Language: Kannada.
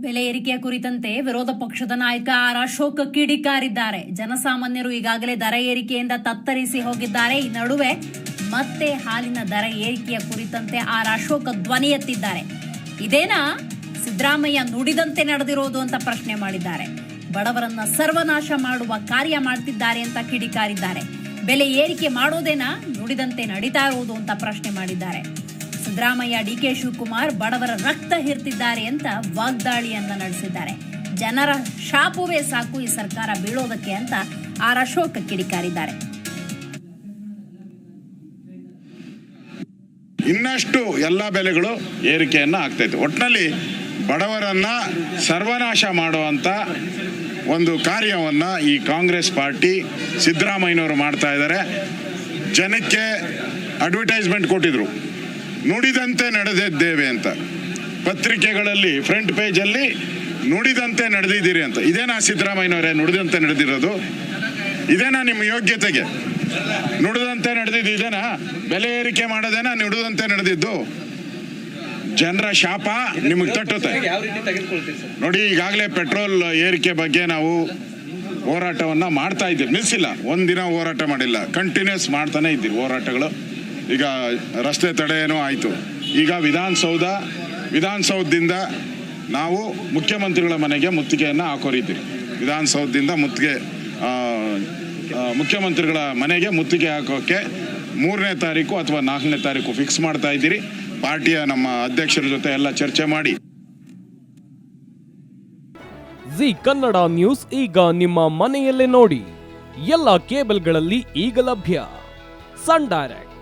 ಬೆಲೆ ಏರಿಕೆಯ ಕುರಿತಂತೆ ವಿರೋಧ ಪಕ್ಷದ ನಾಯಕ ಆರ್ ಅಶೋಕ್ ಕಿಡಿಕಾರಿದ್ದಾರೆ. ಜನಸಾಮಾನ್ಯರು ಈಗಾಗಲೇ ದರ ಏರಿಕೆಯಿಂದ ತತ್ತರಿಸಿ ಹೋಗಿದ್ದಾರೆ. ಈ ನಡುವೆ ಮತ್ತೆ ಹಾಲಿನ ದರ ಏರಿಕೆಯ ಕುರಿತಂತೆ ಆರ್ ಅಶೋಕ್ ಧ್ವನಿ ಎತ್ತಿದ್ದಾರೆ. ಇದೇನಾ? ಸಿದ್ದರಾಮಯ್ಯ ನುಡಿದಂತೆ ನಡೆದಿರೋದು ಅಂತ ಪ್ರಶ್ನೆ ಮಾಡಿದ್ದಾರೆ. ಬಡವರನ್ನ ಸರ್ವನಾಶ ಮಾಡುವ ಕಾರ್ಯ ಮಾಡ್ತಿದ್ದಾರೆ ಅಂತ ಕಿಡಿಕಾರಿದ್ದಾರೆ. ಬೆಲೆ ಏರಿಕೆ ಮಾಡೋದೇನಾ? ನುಡಿದಂತೆ ನಡೀತಾ ಇರುವುದು ಅಂತ ಪ್ರಶ್ನೆ ಮಾಡಿದ್ದಾರೆ. ಸಿದ್ದರಾಮಯ್ಯ, ಡಿಕೆ ಶಿವಕುಮಾರ್ ಬಡವರ ರಕ್ತ ಹಿರ್ತಿದ್ದಾರೆ ಅಂತ ವಾಗ್ದಾಳಿಯನ್ನ ನಡೆಸಿದ್ದಾರೆ. ಜನರ ಶಾಪವೇ ಸಾಕು ಈ ಸರ್ಕಾರ ಬೀಳೋದಕ್ಕೆ ಅಂತ ಆರ್. ಅಶೋಕ ಕಿಡಿಕಾರಿದ್ದಾರೆ. ಇನ್ನಷ್ಟು ಎಲ್ಲ ಬೆಲೆಗಳು ಏರಿಕೆಯನ್ನ ಆಗ್ತೈತೆ ಒಟ್ಟಿನಲ್ಲಿ ಬಡವರನ್ನ ಸರ್ವನಾಶ ಮಾಡುವಂತ ಒಂದು ಕಾರ್ಯವನ್ನ ಈ ಕಾಂಗ್ರೆಸ್ ಪಾರ್ಟಿ ಸಿದ್ದರಾಮಯ್ಯನವರು ಮಾಡ್ತಾ ಇದ್ದಾರೆ. ಜನಕ್ಕೆ ಅಡ್ವರ್ಟೈಸ್ಮೆಂಟ್ ಕೊಟ್ಟಿದ್ರು. ನುಡಿದಂತೆ ನಡೆದಿದ್ದೇವೆ ಅಂತ. ಪತ್ರಿಕೆಗಳಲ್ಲಿ ಫ್ರಂಟ್ ಪೇಜಲ್ಲಿ ನುಡಿದಂತೆ ನಡೆದಿದ್ದೀರಿ ಅಂತ. ಇದೇನಾ ಸಿದ್ದರಾಮಯ್ಯನವರೇ ನುಡಿದಂತೆ ನಡೆದಿರೋದು? ಇದೇನಾ ನಿಮ್ಮ ಯೋಗ್ಯತೆಗೆ? ನುಡಿದಂತೆ ನಡೆದಿದ್ದು ಇದೇನಾ? ಬೆಲೆ ಏರಿಕೆ ಮಾಡೋದೇನಾ ನುಡಿದಂತೆ ನಡೆದಿದ್ದು? ಜನರ ಶಾಪ ನಿಮಗೆ ತಟ್ಟುತ್ತೆ. ನೋಡಿ, ಈಗಾಗಲೇ ಪೆಟ್ರೋಲ್ ಏರಿಕೆ ಬಗ್ಗೆ ನಾವು ಹೋರಾಟವನ್ನು ಮಾಡ್ತಾ ಇದ್ದೀವಿ. ನಿಲ್ಲಿಸಿಲ್ಲ ಒಂದಿನ ಹೋರಾಟ ಮಾಡಿಲ್ಲ. ಕಂಟಿನ್ಯೂಸ್ ಮಾಡ್ತಾನೆ ಇದ್ದೀವಿ ಹೋರಾಟಗಳು. ಈಗ ರಸ್ತೆ ತಡೆ ಏನೋ ಆಯಿತು. ಈಗ ವಿಧಾನಸೌಧ, ವಿಧಾನಸೌಧದಿಂದ ನಾವು ಮುಖ್ಯಮಂತ್ರಿಗಳ ಮನೆಗೆ ಮುತ್ತಿಗೆಯನ್ನು ಹಾಕೋರಿದ್ದೀವಿ. ವಿಧಾನಸೌಧದಿಂದ ಮುತ್ತಿಗೆ ಮುಖ್ಯಮಂತ್ರಿಗಳ ಮನೆಗೆ ಮುತ್ತಿಗೆ ಹಾಕೋಕ್ಕೆ ಮೂರನೇ ತಾರೀಕು ಅಥವಾ ನಾಲ್ಕನೇ ತಾರೀಕು ಫಿಕ್ಸ್ ಮಾಡ್ತಾ ಇದ್ದೀರಿ. ಪಾರ್ಟಿಯ ನಮ್ಮ ಅಧ್ಯಕ್ಷರ ಜೊತೆ ಎಲ್ಲ ಚರ್ಚೆ ಮಾಡಿ. ಜಿ ಕನ್ನಡ ನ್ಯೂಸ್ ಈಗ ನಿಮ್ಮ ಮನೆಯಲ್ಲೇ ನೋಡಿ. ಎಲ್ಲ ಕೇಬಲ್ಗಳಲ್ಲಿ ಈಗ ಲಭ್ಯ. Sun Direct.